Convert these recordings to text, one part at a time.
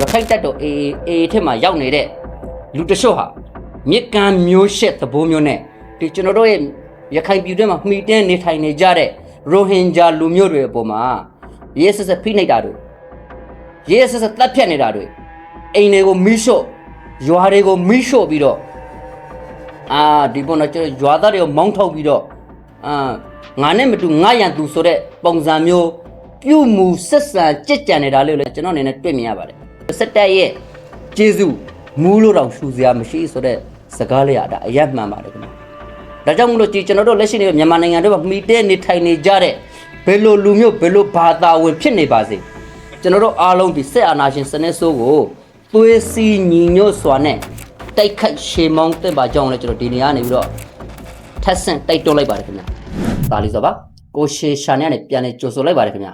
ရခိုင်တပ်တော် AA AA ထက်မှာရောက်နေတဲ့လူတချို့ဟာမြစ်ကမ်းမျိုးရှက်သဘောမျိုးနဲ့ဒီကျွန်တော်တို့ရဲ့ရခိုင်ပြည်တွင်းမှာမှီတင်းနေထိုင်နေကြတဲ့ရိုဟင်ဂျာလူမျိုးတွေအပေါ်မှာရဲစက်စက်ဖိနှိပ်တာတွေရဲစက်စက်တပ်ဖြတ်နေတာတွေအိမ်တွေကိုမိရှို့ရွာတွေကိုမိရှို့ပြီးတော့အာဒီပေါ်တော့ကျွန်တော်ရွာသားတွေကိုမောင်းထုတ်ပြီးတော့အာငါနဲ့မတူငါရန်သူဆိုတဲ့ပုံစံမျိုးပြုမှုဆက်ဆံကြက်ကြံနေတာလေးလည်းကျွန်တော်အနေနဲ့တွေ့မြင်ရပါတယ် စက်တက်ရဲ့ကျေးဇူးမူးလို့တော့ရှူစရာမရှိဆိုတဲ့စကားလေးရတာအယက်မှန်ပါတယ်ခင်ဗျာဒါကြောင့်မလို့ဒီကျွန်တော်တို့လက်ရှိနေမြန်မာနိုင်ငံတွေမှာမှီတဲနေထိုင်နေကြတဲ့ဘယ်လိုလူမျိုးဘယ်လိုဘာသာဝင်ဖြစ်နေပါစေကျွန်တော်တို့အားလုံးဒီဆက်အာဏာရှင်စနစ်ဆိုးကိုသွေးစည်းညီညွတ်စွာနဲ့တိုက်ခိုက်ရှေမောင်းတဲ့ပါကြောင်းလဲကျွန်တော်ဒီနေရာနေပြီးတော့ထက်ဆင့်တိုက်တွန်းလိုက်ပါတယ်ခင်ဗျာဒါလေးဆိုပါကိုရှေရှာနေကနေပြန်လေကြိုဆိုလိုက်ပါတယ်ခင်ဗျာ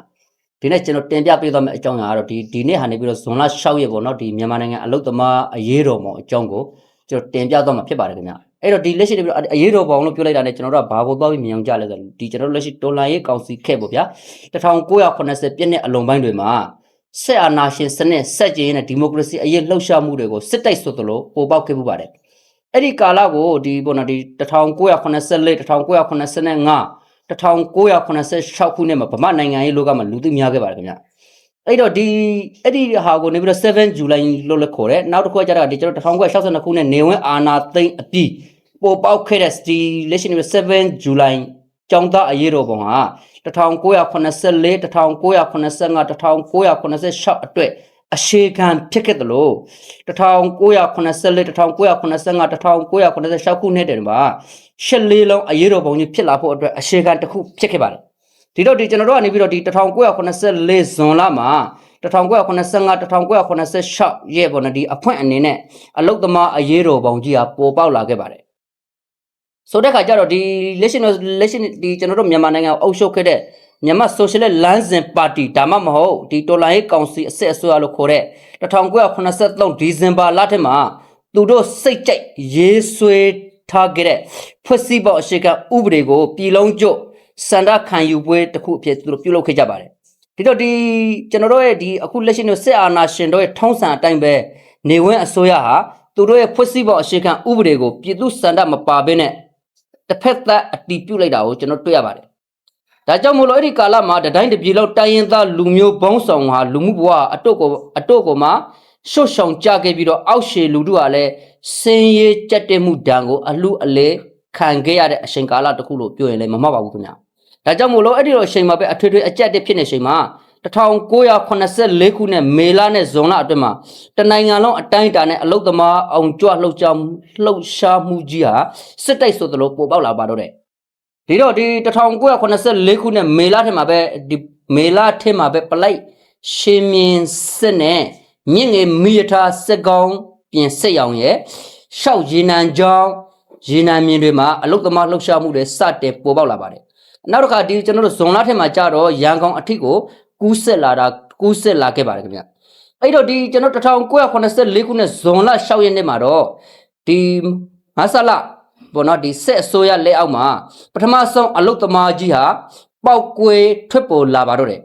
ဒီနေ့ကျွန်တော်တင်ပြပေးသွားမယ့်အကြောင်းအရာကတော့ဒီဒီနေ့ဟာနေပြီးတော့ဇွန်လ6ရက်ပေါ့နော်ဒီမြန်မာနိုင်ငံအလုတ်သမားအရေးတော်ပုံအကြောင်းကိုကျွန်တော်တင်ပြသွားမှာဖြစ်ပါတယ်ခင်ဗျာအဲ့တော့ဒီလက်ရှိနေပြီးတော့အရေးတော်ပုံလို့ပြောလိုက်တာနဲ့ကျွန်တော်တို့ကဘာကိုသွားပြီးမြင်အောင်ကြလဲဆိုတော့ဒီကျွန်တော်တို့လက်ရှိတော်လန်ရေးကောင်စီခဲ့ပေါ့ဗျာ1980ပြည့်နှစ်အလွန်ပိုင်းတွေမှာဆက်အာဏာရှင်စနစ်ဆက်ကျင်းနဲ့ဒီမိုကရေစီအရေးလှုပ်ရှားမှုတွေကိုစစ်တိုက်ဆိုသလိုပေါ်ပေါက်ခဲ့မှုပါတယ်အဲ့ဒီကာလကိုဒီပေါ့နော်ဒီ1984 1985 1986ခုနှစ်မှာဗမာနိုင်ငံရေးလောကမှာလူသိများခဲ့ပါတယ်ခင်ဗျအဲ့တော့ဒီအဲ့ဒီဟာကိုနေပြီးတော့7 July လို့လည်းခေါ်တယ်နောက်တစ်ခုကကျတော့ဒီကျွန်တော်1962ခုနှစ်နေဝင်အာနာသိမ့်အပြီးပေါ်ပေါက်ခဲ့တဲ့ဒီလက်ရှိနေပြီး7 July ကျောင်းသားအရေးတော်ပုံဟာ1984 1985 1986အတွက်အရှိခံဖြစ်ခဲ့တယ်လို့1984 1985 1986ခုနှစ်တည်းမှာ ရှစ်လေးလုံးအရေးတော်ပုံကြီးဖြစ်လာဖို့အတွက်အရှိခံတစ်ခုဖြစ်ခဲ့ပါတယ်ဒီတော့ဒီကျွန်တော်တို့ကနေပြီးတော့ဒီ1984ဇွန်လမှာ1985 1986ရဲ့ပေါ့နော်ဒီအဖွင့်အနေနဲ့အလုတ်သမားအရေးတော်ပုံကြီးဟာပေါ်ပေါက်လာခဲ့ပါတယ်ဆိုတဲ့ခါကျတော့ဒီလက်ရှိနော်လက်ရှိဒီကျွန်တော်တို့မြန်မာနိုင်ငံကိုအုပ်ချုပ်ခဲ့တဲ့မြန်မာဆိုရှယ်လစ်လမ်းစဉ်ပါတီဒါမှမဟုတ်ဒီတော်လိုင်းရေးကောင်စီအစစ်အစိုးရလို့ခေါ်တဲ့1983ဒီဇင်ဘာလထဲမှာသူတို့စိတ်ကြိုက်ရေးဆွဲ ထားခဲ့တဲ့ဖွဲ့စည်းပုံအရှိကဥပဒေကိုပြည်လုံးကျွတ်စန္ဒခံယူပွဲတစ်ခုအဖြစ်သူတို့ပြုလုပ်ခဲ့ကြပါတယ်ဒီတော့ဒီကျွန်တော်တို့ရဲ့ဒီအခုလက်ရှိနေစစ်အာဏာရှင်တို့ရဲ့ထုံးစံအတိုင်းပဲနေဝင်းအစိုးရဟာသူတို့ရဲ့ဖွဲ့စည်းပုံအရှိကဥပဒေကိုပြည်သူစန္ဒမပါဘဲနဲ့တစ်ဖက်သက်အတီးပြုတ်လိုက်တာကိုကျွန်တော်တွေ့ရပါတယ်ဒါကြောင့်မို့လို့အဲ့ဒီကာလမှာတတိုင်းတစ်ပြည်လောက်တိုင်းရင်းသားလူမျိုးဘုံဆောင်ဟာလူမှုဘဝအတုတ်ကိုအတုတ်ကိုမှ ရှုတ်ဆောင်ကြခဲ့ပြီးတော့အောက်ရှည်လူတို့ကလည်းစင်ရေးကြက်တဲ့မှုဒဏ်ကိုအလူအလဲခံခဲ့ရတဲ့အချိန်ကာလတစ်ခုလို့ပြောရင်လည်းမမှတ်ပါဘူးခင်ဗျာဒါကြောင့်မို့လို့အဲ့ဒီတော့အချိန်မှာပဲအထွေထွေအကြက်တက်ဖြစ်နေချိန်မှာ1984ခုနှစ်မေလနဲ့ဇွန်လအတွင်းမှာတနိုင်ငံလုံးအတိုင်းအတာနဲ့အလုတ်သမားအောင်ကြွလှုပ်ရှားမှုလှုပ်ရှားမှုကြီးဟာစစ်တိုက်ဆိုသလိုပေါ်ပေါက်လာပါတော့တယ်ဒီတော့ဒီ1984ခုနှစ်မေလထဲမှာပဲဒီမေလထဲမှာပဲပလိုက်ရှင်မြင်းစစ်နဲ့ မြင့်ငယ်မိယထားစစ်ကောင်းပြင်စစ်ရောင်ရဲ့ရှောက်ရေနံကြောင်းရေနံမြင်တွေမှာအလုတ်သမားလှုပ်ရှားမှုတွေစတင်ပေါ်ပေါက်လာပါတယ်နောက်တစ်ခါဒီကျွန်တော်တို့ဇွန်လထဲမှာကြာတော့ရန်ကုန်အထိကိုကူးဆက်လာတာကူးဆက်လာခဲ့ပါတယ်ခင်ဗျအဲ့တော့ဒီကျွန်တော်1984ခုနှစ်ဇွန်လ6ရက်နေ့မှာတော့ဒီမဆလာဘောနော်ဒီဆက်အစိုးရလက်အောက်မှာပထမဆုံးအလုတ်သမားကြီးဟာပောက်ကွယ်ထွက်ပေါ်လာပါတော့တယ်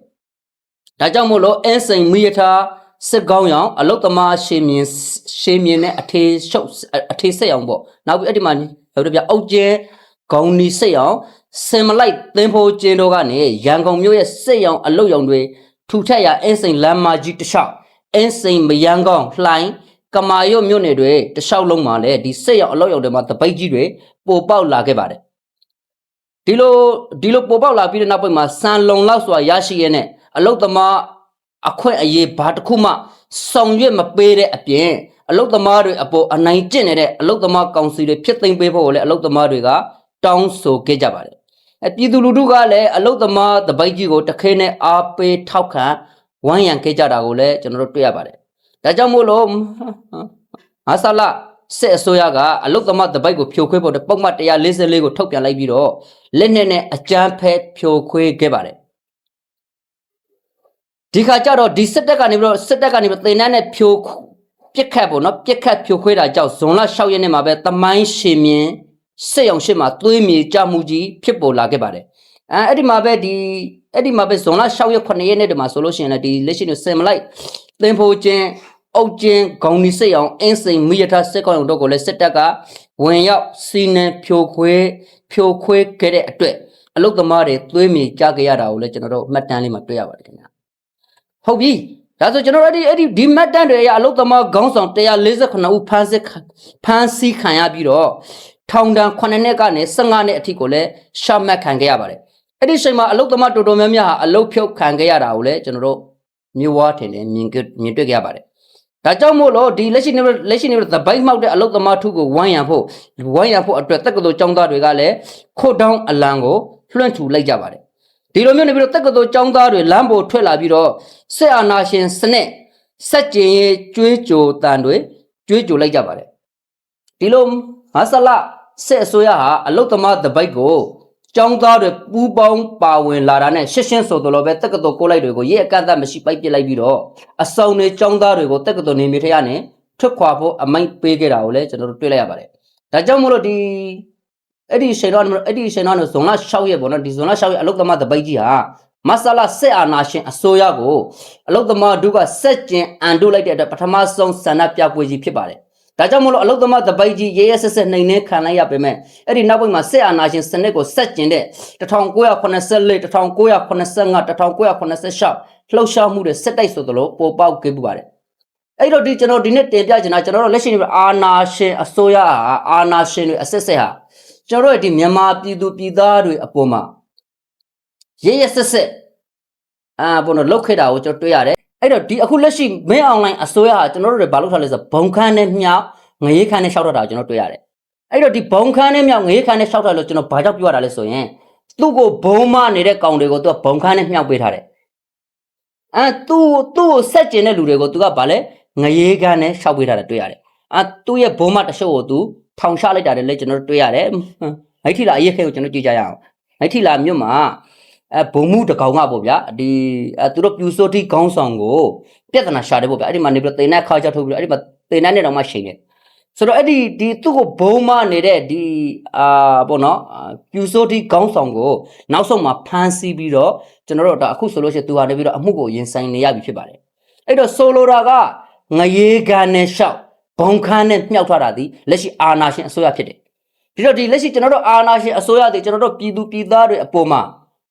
ဒါကြောင့်မို့လို့အင်းစိန်မိယထား စစ်ကောင်းရောင်အလုတ်သမားရှေမြင်ရှေမြင်နဲ့အထေရှုပ်အထေဆက်အောင်ပေါ့နောက်ပြီးအဲ့ဒီမှာဟုတ်တယ်ဗျအုတ်ကျဲဂုံနီဆက်အောင်စင်မလိုက်သင်ဖိုးကျင်းတို့ကနေရန်ကုန်မြို့ရဲ့စစ်ရောင်အလုတ်ရောင်တွေထူထက်ရအင်းစိန်လမ်းမကြီးတစ်လျှောက်အင်းစိန်မယန်းကောင်းလှိုင်းကမာရွတ်မြို့နယ်တွေတစ်လျှောက်လုံးမှာလည်းဒီစစ်ရောင်အလုတ်ရောင်တွေမှာတပိတ်ကြီးတွေပိုပေါက်လာခဲ့ပါတယ်ဒီလိုဒီလိုပိုပေါက်လာပြီးတဲ့နောက်ပိုင်းမှာစံလုံလောက်စွာရရှိရတဲ့အလုတ်သမား အခွင့်အရေးဘာတစ်ခုမှဆောင်ရွက်မပေးတဲ့အပြင်အလုတ်သမားတွေအပေါ်အနိုင်ကျင့်နေတဲ့အလုတ်သမားကောင်စီတွေဖြစ်သိမ်းပေးဖို့ကိုလည်းအလုတ်သမားတွေကတောင်းဆိုခဲ့ကြပါတယ်အပြည်သူလူထုကလည်းအလုတ်သမားတပိတ်ကြီးကိုတခဲနဲ့အားပေးထောက်ခံဝန်းရံခဲ့ကြတာကိုလည်းကျွန်တော်တို့တွေ့ရပါတယ်ဒါကြောင့်မို့လို့ဟာဆလာစစ်အစိုးရကအလုတ်သမားတပိတ်ကိုဖြိုခွဲဖို့ပုံမှန်144ကိုထုတ်ပြန်လိုက်ပြီးတော့လက်နက်နဲ့အကြမ်းဖက်ဖြိုခွဲခဲ့ပါတယ် ဒီခါကျတော့ဒီစစ်တပ်ကနေပြီးတော့စစ်တပ်ကနေပြီးတင်နန်းနဲ့ဖြိုပြစ်ခတ်ပေါ့နော်ပြစ်ခတ်ဖြိုခွဲတာကြောင့်ဇွန်လ6ရက်နေ့မှာပဲတမိုင်းရှင်မြင်းစစ်ရောင်ရှစ်မှာသွေးမြေကြမှုကြီးဖြစ်ပေါ်လာခဲ့ပါတယ်အဲအဲ့ဒီမှာပဲဒီအဲ့ဒီမှာပဲဇွန်လ6ရက်9ရက်နေ့တည်းမှာဆိုလို့ရှိရင်လည်းဒီလက်ရှိနေစင်မလိုက်သင်ဖိုချင်းအုတ်ကျင်းဂုံဒီစိတ်အောင်အင်းစိန်မိရထစစ်ကောင်တို့ကိုလည်းစစ်တပ်ကဝင်ရောက်စီနံဖြိုခွဲဖြိုခွဲခဲ့တဲ့အတွက်အလုတ်သမားတွေသွေးမြေကြကြရတာကိုလည်းကျွန်တော်တို့မှတ်တမ်းလေးမှာတွေ့ရပါတယ်ခင်ဗျာ ဟုတ်ပြီဒါဆိုကျွန်တော်တို့အဲ့ဒီအဲ့ဒီဒီမှတ်တမ်းတွေအရအလုတ်သမားခေါင်းဆောင်148ဦးဖမ်းစစ်ဖမ်းဆီးခံရပြီးတော့ထောင်ဒဏ်9နှစ်ကနေ15နှစ်အထိကိုလည်းရှမှတ်ခံခဲ့ရပါတယ်အဲ့ဒီအချိန်မှာအလုတ်သမားတော်တော်များများဟာအလုတ်ဖြုတ်ခံခဲ့ရတာကိုလည်းကျွန်တော်တို့မြို့ဝါထင်တယ်မြင်ကြမြင်တွေ့ခဲ့ရပါတယ်ဒါကြောင့်မို့လို့ဒီလက်ရှိနေလက်ရှိနေသပိုက်မှောက်တဲ့အလုတ်သမားထုကိုဝိုင်းရံဖို့ဝိုင်းရံဖို့အတွက်တက္ကသိုလ်ကျောင်းသားတွေကလည်းခို့တောင်းအလံကိုလွှင့်ထူလိုက်ကြပါတယ် ဒီလိုမျိုးနေပြီးတော့တက္ကသိုလ်ကျောင်းသားတွေလမ်းပေါ်ထွက်လာပြီးတော့စစ်အာဏာရှင်စနစ်စက်ကျင်ရဲ့ကျွေးကြိုတန်တွေကျွေးကြိုလိုက်ကြပါတယ်ဒီလိုမဆလစစ်အစိုးရဟာအလုတ်သမားသပိုက်ကိုကျောင်းသားတွေပူးပေါင်းပါဝင်လာတာနဲ့ရှင်းရှင်းဆိုသလိုပဲတက္ကသိုလ်ကိုလိုက်တွေကိုရေးအကန့်အသတ်မရှိပိုက်ပစ်လိုက်ပြီးတော့အဆောင်တွေចောင်းသားတွေကိုတက္ကသိုလ်နေမြေထရနဲ့ထွက်ခွာဖို့အမိုက်ပေးခဲ့တာကိုလည်းကျွန်တော်တို့တွေ့လိုက်ရပါတယ်။ဒါကြောင့်မို့လို့ဒီ အဲ့ဒီရှင်တော်အဲ့ဒီရှင်တော်နဲ့ဇွန်လ6ရက်ပေါ့နော်ဒီဇွန်လ6ရက်အလုတ်သမားတပိတ်ကြီးဟာမဆလာစစ်အာနာရှင်အစိုးရကိုအလုတ်သမားတို့ကစက်ကျင်အန်တို့လိုက်တဲ့အတွက်ပထမဆုံးဆန္ဒပြပွဲကြီးဖြစ်ပါတယ်။ဒါကြောင့်မို့လို့အလုတ်သမားတပိတ်ကြီးရဲရဲဆက်ဆက်နှိမ်နှင်းခံလိုက်ရပေမဲ့အဲ့ဒီနောက်ပိုင်းမှာစစ်အာဏာရှင်စနစ်ကိုဆက်ကျင်တဲ့1984 1985 1986လှုပ်ရှားမှုတွေစစ်တိုက်ဆိုသလိုပေါ်ပေါက်ခဲ့ပူပါတယ်အဲ့တော့ဒီကျွန်တော်ဒီနေ့တင်ပြချင်တာကျွန်တော်တို့လက်ရှိနေအာနာရှင်အစိုးရဟာအာနာရှင်တွေအစစ်စစ်ဟာ ကျွန်တော်တို့ဒီမြန်မာပြည်သူပြည်သားတွေအပေါ်မှာရဲရဲဆက်ဆက်အာဘုံတော့လောက်ခဲ့တာကိုကျွန်တော်တွေ့ရတယ်အဲ့တော့ဒီအခုလက်ရှိမင်းအွန်လိုင်းအစိုးရဟာကျွန်တော်တို့တွေဘာလုပ်ထားလဲဆိုတော့ဘုံခန်းနဲ့မြောက်ငရေခန်းနဲ့ရှောက်တော့တာကိုကျွန်တော်တွေ့ရတယ်အဲ့တော့ဒီဘုံခန်းနဲ့မြောက်ငရေခန်းနဲ့ရှောက်တာလို့ကျွန်တော်ဘာကြောင့်ပြောရတာလဲဆိုရင်သူ့ကိုဘုံမနေတဲ့ကောင်တွေကိုသူကဘုံခန်းနဲ့မြောက်ပေးထားတယ်အဲသူ့သူ့ကိုဆက်ကျင်တဲ့လူတွေကိုသူကဗာလဲငရေကန်းနဲ့ရှောက်ပေးထားတာတွေ့ရတယ်။အာသူ့ရဲ့ဘုံမတစ်ရှုပ်ကိုသူ ထောင်ချလိုက်တာလည်းကျွန်တော်တို့တွေ့ရတယ်။ဟွန်းအဲ့ထီလာအရေးခဲကိုကျွန်တော်ကြည့်ကြရအောင်။အဲ့ထီလာမြို့မှာအဲဘုံမှုတကောင်ကပေါ့ဗျာဒီအဲသူတို့ပြူစောတိခေါင်းဆောင်ကိုပြဿနာရှာတယ်ပေါ့ဗျာအဲ့ဒီမှာနေပြီးတော့တင်တဲ့ခါချထုတ်ပြီးတော့အဲ့ဒီမှာတင်တဲ့နဲ့တောင်မှရှိနေတယ်ဆိုတော့အဲ့ဒီဒီသူ့ကိုဘုံမနေတဲ့ဒီအာပေါ့နော်အာပြူစောတိခေါင်းဆောင်ကိုနောက်ဆုံးမှာဖမ်းဆီးပြီးတော့ကျွန်တော်တို့ဒါအခုဆိုလို့ရှိရင်သူဟာနေပြီးတော့အမှုကိုရင်ဆိုင်နေရပြီဖြစ်ပါတယ်အဲ့တော့ဆိုလိုတာကငရေကန်နဲ့ရှောက် ဘုံခန်းနဲ့မြှောက်ထားတာဒီလက်ရှိအာဏာရှင်အစိုးရဖြစ်တယ်ဒီတော့ဒီလက်ရှိကျွန်တော်တို့အာဏာရှင်အစိုးရတွေကျွန်တော်တို့ပြည်သူပြည်သားတွေအပေါ်မှာ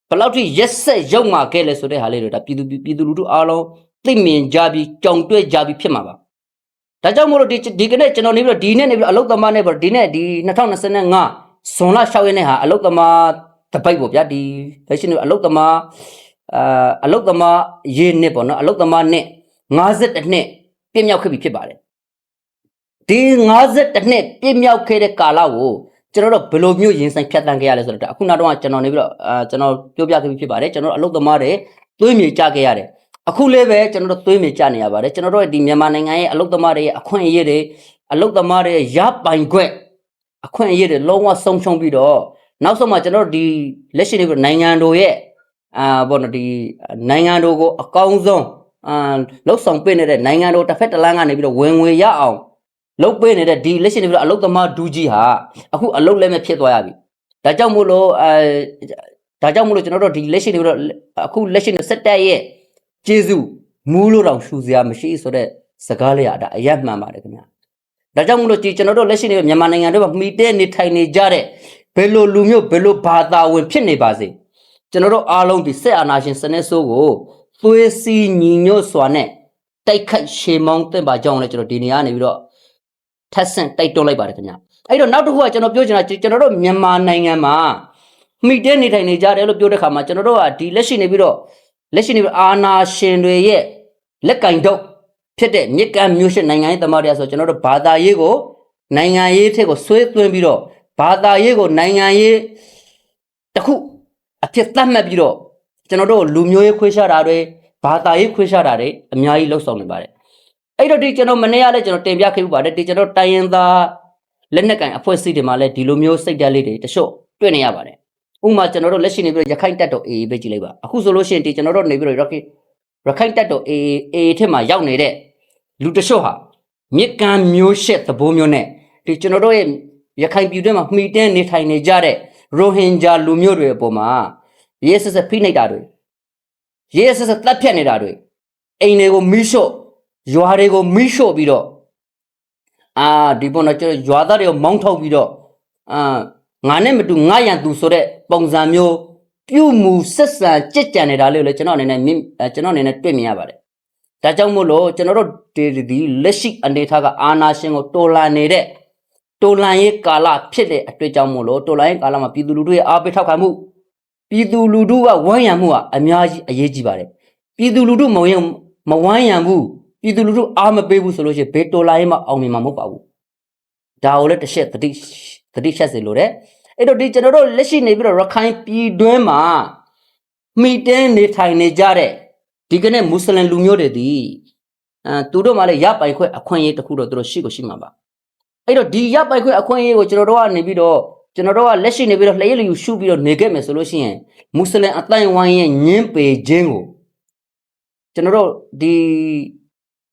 ဘယ်လောက်ထိရက်ဆက်ရုံမှာခဲ့လဲဆိုတဲ့ဟာလေးတွေဒါပြည်သူပြည်သူလူထုအားလုံးသိမြင်ကြပြီးကြောင်တွေ့ကြပြီးဖြစ်မှာပါဒါကြောင့်မို့လို့ဒီဒီကနေ့ကျွန်တော်နေပြီးတော့ဒီနေ့နေပြီးတော့အလုတ်သမားနဲ့ပေါ့ဒီနေ့ဒီ2025ဇွန်လ6ရက်နေ့ဟာအလုတ်သမားတပိတ်ပေါ့ဗျာဒီလက်ရှိနေအလုတ်သမားအာအလုတ်သမားရေးနှစ်ပေါ့နော်အလုတ်သမားနှစ်52နှစ်ပြည့်မြောက်ခဲ့ပြီဖြစ်ပါတယ် ဒီ52နှစ်ပြည့်မြောက်ခဲ့တဲ့ကာလကိုကျွန်တော်တို့ဘယ်လိုမျိုးရင်ဆိုင်ဖြတ်တန်းခဲ့ရလဲဆိုတော့ဒါအခုနောက်တော့ကျွန်တော်နေပြီးတော့အာကျွန်တော်ပြောပြခဲ့ပြီဖြစ်ပါတယ်ကျွန်တော်တို့အလုတ်သမားတွေသွေးမြေကြခဲ့ရတယ်အခုလည်းပဲကျွန်တော်တို့သွေးမြေကြနေရပါတယ်ကျွန်တော်တို့ဒီမြန်မာနိုင်ငံရဲ့အလုတ်သမားတွေရဲ့အခွင့်အရေးတွေအလုတ်သမားတွေရဲ့ရပိုင်ခွင့်အခွင့်အရေးတွေလုံးဝဆုံးရှုံးပြီးတော့နောက်ဆုံးမှာကျွန်တော်တို့ဒီလက်ရှိနေပြီးတော့နိုင်ငံတော်ရဲ့အာဘောနော်ဒီနိုင်ငံတော်ကိုအကောင်းဆုံးအာလှုပ်ဆောင်ပေးနေတဲ့နိုင်ငံတော်တစ်ဖက်တစ်လမ်းကနေပြီးတော့ဝင်ငွေရအောင် လှုပ်ပေးနေတဲ့ဒီလက်ရှိနေပြီးတော့အလုတ်သမားဒူးကြီးဟာအခုအလုတ်လည်းမဖြစ်သွားရပြီဒါကြောင့်မို့လို့အဲဒါကြောင့်မို့လို့ကျွန်တော်တို့ဒီလက်ရှိနေပြီးတော့အခုလက်ရှိနေစက်တက်ရဲ့ကျေးဇူးမူးလို့တော့ရှူစရာမရှိဆိုတဲ့စကားလေးอ่ะဒါအရက်မှန်ပါတယ်ခင်ဗျာဒါကြောင့်မို့လို့ဒီကျွန်တော်တို့လက်ရှိနေမြန်မာနိုင်ငံတွေမှာမှီတဲ့နေထိုင်နေကြတဲ့ဘယ်လိုလူမျိုးဘယ်လိုဘာသာဝင်ဖြစ်နေပါစေကျွန်တော်တို့အားလုံးဒီစစ်အာဏာရှင်စနစ်ဆိုးကိုသွေးစည်းညီညွတ်စွာနဲ့တိုက်ခိုက်ရှေမောင်းတင်ပါကြောင်းလည်းကျွန်တော်ဒီနေရာနေပြီးတော့ ထပ်ဆင့်တိုက်တွန်းလိုက်ပါတယ်ခင်ဗျာအဲ့တော့နောက်တစ်ခုကကျွန်တော်ပြောချင်တာကျွန်တော်တို့မြန်မာနိုင်ငံမှာမှီတဲ့နေထိုင်နေကြတယ်လို့ပြောတဲ့ခါမှာကျွန်တော်တို့ကဒီလက်ရှိနေပြီးတော့လက်ရှိနေပြီးအာဏာရှင်တွေရဲ့လက်ကင်တော့ဖြစ်တဲ့မြစ်ကမ်းမျိုးရှစ်နိုင်ငံရေးသမားတွေဆိုကျွန်တော်တို့ဘာသာရေးကိုနိုင်ငံရေးထက်ကိုဆွဲသွင်းပြီးတော့ဘာသာရေးကိုနိုင်ငံရေးတစ်ခုအဖြစ်သတ်မှတ်ပြီးတော့ကျွန်တော်တို့လူမျိုးရေးခွေးရှားတာတွေဘာသာရေးခွေးရှားတာတွေအများကြီးလှုပ်ဆောင်နေပါတယ် အဲ့တော့ဒီကျွန်တော်မနေ့ကလည်းကျွန်တော်တင်ပြခဲ့ပြပါတယ်ဒီကျွန်တော်တိုင်းရင်သားလက်နက်ကင်အဖွဲ့အစည်းတွေမှာလည်းဒီလိုမျိုးစိတ်ဓာတ်လေးတွေတချို့တွေ့နေရပါတယ်ဥပမာကျွန်တော်တို့လက်ရှိနေပြီးတော့ရခိုင်တပ်တော် AA ပဲကြည့်လိုက်ပါအခုဆိုလို့ရှိရင်ဒီကျွန်တော်တို့နေပြီးတော့ rocket ရခိုင်တပ်တော် AA AA ထက်မှာရောက်နေတဲ့လူတချို့ဟာမြစ်ကမ်းမျိုးရှက်သဘောမျိုးနဲ့ဒီကျွန်တော်တို့ရဲ့ရခိုင်ပြည်တွင်းမှာမှီတင်းနေထိုင်နေကြတဲ့ရိုဟင်ဂျာလူမျိုးတွေအပေါ်မှာရဲဆက်ဆက်ဖိနှိပ်တာတွေရဲဆက်ဆက်တပ်ဖြတ်နေတာတွေအိမ်တွေကိုမီးရှို့ ရွာတွေကိုမိရှို့ပြီးတော့အာဒီပေါ်တော့ကျွန်တော်ရွာသားတွေကိုမောင်းထုတ်ပြီးတော့အာငါနဲ့မတူငါရန်သူဆိုတဲ့ပုံစံမျိုးပြုမှုဆက်ဆံကြစ်ကြံနေတာလေးကိုလည်းကျွန်တော်အနေနဲ့မြင်အဲကျွန်တော်အနေနဲ့တွေ့မြင်ရပါတယ်ဒါကြောင့်မို့လို့ကျွန်တော်တို့ဒီဒီလက်ရှိအနေထားကအာနာရှင်ကိုတော်လှန်နေတဲ့တော်လှန်ရေးကာလဖြစ်တဲ့အတွေ့အကြုံမို့လို့တော်လှန်ရေးကာလမှာပြည်သူလူထုရဲ့အားပေးထောက်ခံမှုပြည်သူလူထုကဝန်းရံမှုကအများကြီးအရေးကြီးပါတယ်ပြည်သူလူထုမဝန်းမဝန်းရံဘူး ပြည်သူလူထုအားမပေးဘူးဆိုလို့ရှိရင်ဘေးတော်လှန်ရေးမှာအောင်မြင်မှာမဟုတ်ပါဘူးဒါကိုလည်းတစ်ချက်သတိသတိချက်စေလိုတယ်အဲ့တော့ဒီကျွန်တော်တို့လက်ရှိနေပြီးတော့ရခိုင်ပြည်တွင်းမှာမိတင်းနေထိုင်နေကြတဲ့ဒီကနေ့မွတ်စလင်လူမျိုးတွေဒီအဲသူတို့မှလည်းရပိုင်ခွဲအခွင့်အရေးတစ်ခုတော့သူတို့ရှိကိုရှိမှာပါအဲ့တော့ဒီရပိုင်ခွဲအခွင့်အရေးကိုကျွန်တော်တို့ကနေပြီးတော့ကျွန်တော်တို့ကလက်ရှိနေပြီးတော့လျှက်ရည်လူရှုပြီးတော့နေခဲ့မယ်ဆိုလို့ရှိရင်မွတ်စလင်အတိုင်းဝိုင်းရဲ့ညင်းပေခြင်းကိုကျွန်တော်တို့ဒီ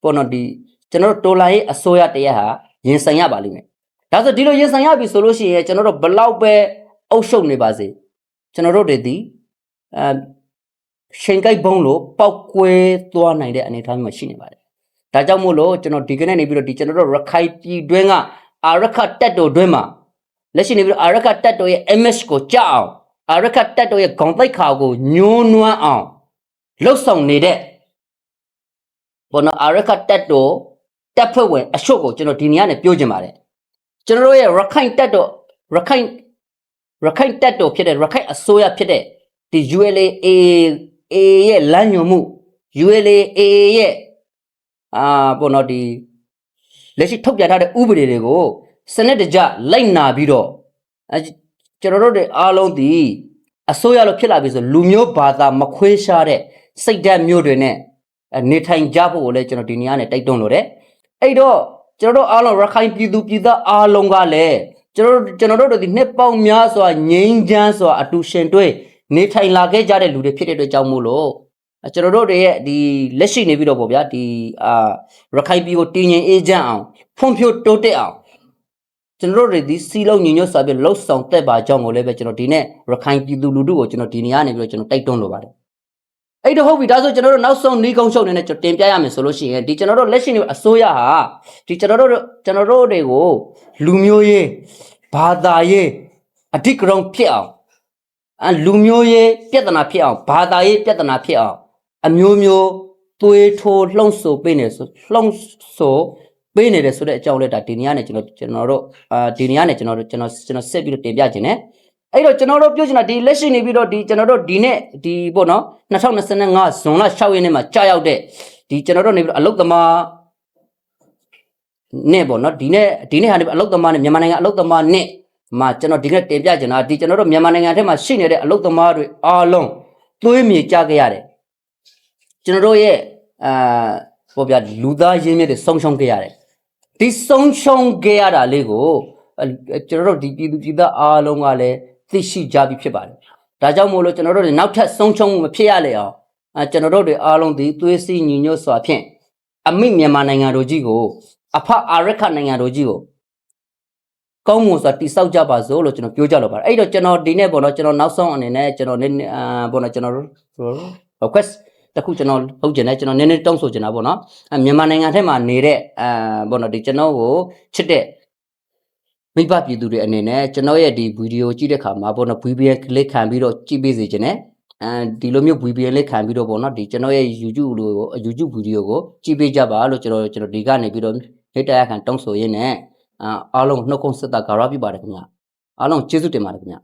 ပေါ်တော့ဒီကျွန်တော်တို့တော်လာရေးအစိုးရတရားဟာရင်ဆိုင်ရပါလိမ့်မယ်ဒါဆိုဒီလိုရင်ဆိုင်ရပြီဆိုလို့ရှိရင်ကျွန်တော်တို့ဘလောက်ပဲအုပ်ရှုပ်နေပါစေကျွန်တော်တို့တွေဒီအဲချိန်ကိုက်ဘုံလို့ပောက်ကွဲသွားနိုင်တဲ့အနေအထားမျိုးမှာရှိနေပါတယ်။ဒါကြောင့်မို့လို့ကျွန်တော်ဒီကနေ့နေပြီးတော့ဒီကျွန်တော်တို့ရခိုင်ပြည်တွင်းကအာရခတက်တော်တွင်းမှာလက်ရှိနေပြီးတော့အာရခတက်တော်ရဲ့ image ကိုကြောက်အောင်အာရခတက်တော်ရဲ့ဂုံတိတ်ခါကိုညှိုးနွမ်းအောင်လှုပ်ဆောင်နေတဲ့ ဘောနော်အာရခတက်တော်တက်ဖွဲ့ဝင်အရှုပ်ကိုကျွန်တော်ဒီနေရာနဲ့ပြောချင်ပါတယ်။ကျွန်တော်တို့ရဲ့ရခိုင်တက်တော်ရခိုင်ရခိုင်တက်တော်ဖြစ်တဲ့ရခိုင်အစိုးရဖြစ်တဲ့ဒီ ULA A A ရဲ့လမ်းညွှန်မှု ULA A ရဲ့အာပေါ်တော့ဒီလက်ရှိထုတ်ပြန်ထားတဲ့ဥပဒေတွေကိုစနစ်တကျလိုက်နာပြီးတော့အဲကျွန်တော်တို့တွေအားလုံးဒီအစိုးရလို့ဖြစ်လာပြီဆိုလူမျိုးဘာသာမခွဲခြားတဲ့စိတ်ဓာတ်မျိုးတွေနဲ့အဲ နေထိုင်ကြဖို့ကိုလည်းကျွန်တော်ဒီနေရာနဲ့တိုက်တွန်းလို့တယ်အဲ့တော့ကျွန်တော်တို့အားလုံးရခိုင်ပြည်သူပြည်သားအားလုံးကလည်းကျွန်တော်တို့ကျွန်တော်တို့တို့ဒီနှစ်ပေါင်းများစွာငြိမ်းချမ်းစွာအတူရှင်တွဲနေထိုင်လာခဲ့ကြတဲ့လူတွေဖြစ်တဲ့အတွက်ကြောင့်မို့လို့အဲကျွန်တော်တို့တွေရဲ့ဒီလက်ရှိနေပြီးတော့ပေါ့ဗျာဒီအာရခိုင်ပြည်ကိုတည်ငြိမ်အေးချမ်းအောင်ဖွံ့ဖြိုးတိုးတက်အောင်ကျွန်တော်တို့တွေဒီစီလုံးညီညွတ်စွာပြီးလှုပ်ဆောင်တက်ပါကြောင်းကိုလည်းပဲကျွန်တော်ဒီနေ့ရခိုင်ပြည်သူလူထုကိုကျွန်တော်ဒီနေရာနေပြီးတော့ကျွန်တော်တိုက်တွန်းလိုပါတယ် အဲ့တော့ဟုတ်ပြီဒါဆိုကျွန်တော်တို့နောက်ဆုံးနှီးကုန်းချုပ်နေနဲ့ကျွန်တော်တင်ပြရမယ်ဆိုလို့ရှိရင်ဒီကျွန်တော်တို့လက်ရှိနေအစိုးရဟာဒီကျွန်တော်တို့ကျွန်တော်တို့တွေကိုလူမျိုးရေးဘာသာရေးအဓိကရုဏ်းဖြစ်အောင်အလူမျိုးရေးပြဿနာဖြစ်အောင်ဘာသာရေးပြဿနာဖြစ်အောင်အမျိုးမျိုးသွေးထိုးလှုံ့ဆော်ပေးနေဆိုလှုံ့ဆော်ပေးနေတယ်ဆိုတဲ့အကြောင်းလေးဒါဒီနေရာနဲ့ကျွန်တော်ကျွန်တော်တို့အာဒီနေရာနဲ့ကျွန်တော်တို့ကျွန်တော်ကျွန်တော်ဆက်ပြီးတော့တင်ပြခြင်းနဲ့ အဲ့တော့ကျွန်တော်တို့ပြောချင်တာဒီလက်ရှိနေပြီးတော့ဒီကျွန်တော်တို့ဒီနေ့ဒီပေါ့နော်2025ဇွန်လ6ရက်နေ့မှာကြာရောက်တဲ့ဒီကျွန်တော်တို့နေပြီးတော့အလုတ်သမားနဲ့ပေါ့နော်ဒီနေ့ဒီနေ့ဟာနေအလုတ်သမားနဲ့မြန်မာနိုင်ငံအလုတ်သမားနဲ့မှာကျွန်တော်ဒီကနေ့တင်ပြချင်တာဒီကျွန်တော်တို့မြန်မာနိုင်ငံထဲမှာရှိနေတဲ့အလုတ်သမားတွေအားလုံးသွေးမြေကြခဲ့ရတယ်ကျွန်တော်တို့ရဲ့အာပေါ့ဗျာလူသားရင်းမြစ်တွေဆုံးရှုံးခဲ့ရတယ်ဒီဆုံးရှုံးခဲ့ရတာလေးကိုအဲကျွန်တော်တို့ဒီပြည်သူပြည်သားအားလုံးကလည်း သိရှိကြပြီဖြစ်ပါတယ်ဒါကြောင့်မို့လို့ကျွန်တော်တို့တွေနောက်ထပ်ဆုံးရှုံးမှုမဖြစ်ရလေအောင်အဲကျွန်တော်တို့တွေအားလုံးဒီသွေးစည်းညီညွတ်စွာဖြင့်အမိမြန်မာနိုင်ငံတော်ကြီးကိုအဖအာရခနိုင်ငံတော်ကြီးကိုကောင်းမွန်စွာတိဆောက်ကြပါစို့လို့ကျွန်တော်ပြောကြတော့ပါတယ်အဲ့တော့ကျွန်တော်ဒီနေ့ပေါ့နော်ကျွန်တော်နောက်ဆုံးအနေနဲ့ကျွန်တော်နည်းနည်းအာပေါ့နော်ကျွန်တော်တို့ request တခုကျွန်တော်ဟုတ်ကျင်တယ်ကျွန်တော်နည်းနည်းတောင်းဆိုချင်တာပေါ့နော်အမြန်မာနိုင်ငံထဲမှာနေတဲ့အာပေါ့နော်ဒီကျွန်တော်ကိုချစ်တဲ့ မိဘပြည်သူတွေအနေနဲ့ကျွန်တော်ရဲ့ဒီဗီဒီယိုကြည့်တဲ့ခါမှာပေါ့နော် VPN ကလစ်ခံပြီးတော့ကြည့်ပေးစေချင်တယ်အဲဒီလိုမျိုး VPN လေးခံပြီးတော့ပေါ့နော်ဒီကျွန်တော်ရဲ့ YouTube လိုကို YouTube ဗီဒီယိုကိုကြည့်ပေးကြပါလို့ကျွန်တော်ကျွန်တော်ဒီကနေပြီးတော့ဟိတ်တရားခံတောင်းဆိုရင်းနဲ့အာအားလုံးနှုတ်ခွန်းဆက်တာဂါရပြပါတယ်ခင်ဗျာအားလုံးကျေးဇူးတင်ပါတယ်ခင်ဗျာ